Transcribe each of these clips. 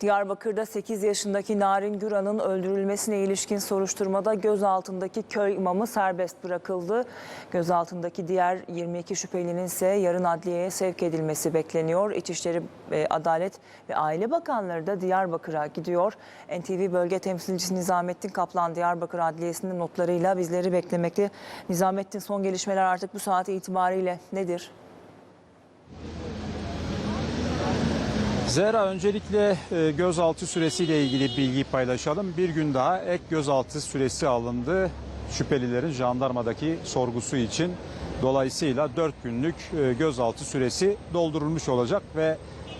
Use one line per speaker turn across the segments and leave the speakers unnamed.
Diyarbakır'da 8 yaşındaki Narin Güran'ın öldürülmesine ilişkin soruşturmada gözaltındaki köy imamı serbest bırakıldı. Gözaltındaki diğer 22 şüphelinin ise yarın adliyeye sevk edilmesi bekleniyor. İçişleri, e, Adalet ve Aile Bakanları da Diyarbakır'a gidiyor. NTV Bölge Temsilcisi Nizamettin Kaplan Diyarbakır Adliyesi'nin notlarıyla bizleri beklemekte. Nizamettin son gelişmeler artık bu saat itibariyle nedir?
Zehra öncelikle e, gözaltı süresiyle ilgili bilgi paylaşalım. Bir gün daha ek gözaltı süresi alındı şüphelilerin jandarmadaki sorgusu için. Dolayısıyla 4 günlük e, gözaltı süresi doldurulmuş olacak ve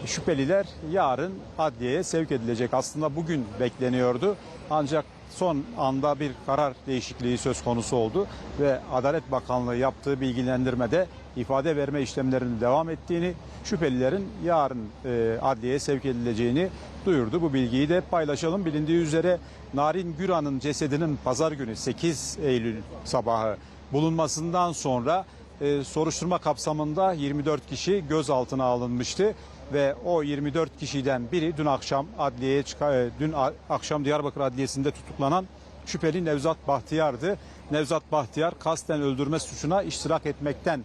şüpheliler yarın adliyeye sevk edilecek. Aslında bugün bekleniyordu ancak son anda bir karar değişikliği söz konusu oldu ve Adalet Bakanlığı yaptığı bilgilendirmede ifade verme işlemlerinin devam ettiğini, şüphelilerin yarın e, adliyeye sevk edileceğini duyurdu. Bu bilgiyi de paylaşalım. Bilindiği üzere Narin Güran'ın cesedinin pazar günü 8 Eylül sabahı bulunmasından sonra e, soruşturma kapsamında 24 kişi gözaltına alınmıştı ve o 24 kişiden biri dün akşam adliyeye e, dün akşam Diyarbakır Adliyesi'nde tutuklanan şüpheli Nevzat Bahtiyar'dı. Nevzat Bahtiyar kasten öldürme suçuna iştirak etmekten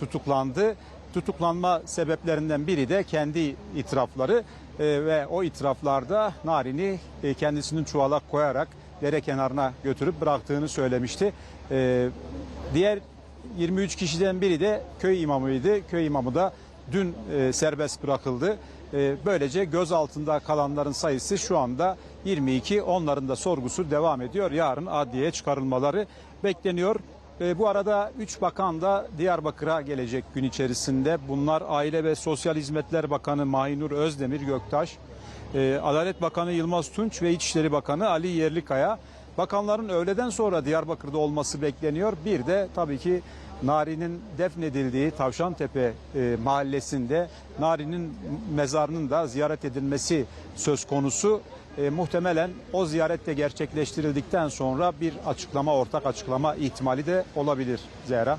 tutuklandı. Tutuklanma sebeplerinden biri de kendi itirafları e, ve o itiraflarda Narin'i e, kendisinin çuvala koyarak dere kenarına götürüp bıraktığını söylemişti. Diğer 23 kişiden biri de köy imamıydı. Köy imamı da dün e, serbest bırakıldı. E, böylece gözaltında kalanların sayısı şu anda 22. Onların da sorgusu devam ediyor. Yarın adliyeye çıkarılmaları bekleniyor. E, bu arada 3 bakan da Diyarbakır'a gelecek gün içerisinde. Bunlar Aile ve Sosyal Hizmetler Bakanı Mahinur Özdemir Göktaş, e, Adalet Bakanı Yılmaz Tunç ve İçişleri Bakanı Ali Yerlikaya. Bakanların öğleden sonra Diyarbakır'da olması bekleniyor. Bir de tabii ki Nari'nin defnedildiği Tavşantepe e, mahallesinde Nari'nin mezarının da ziyaret edilmesi söz konusu. E, muhtemelen o ziyaret de gerçekleştirildikten sonra bir açıklama, ortak açıklama ihtimali de olabilir Zehra.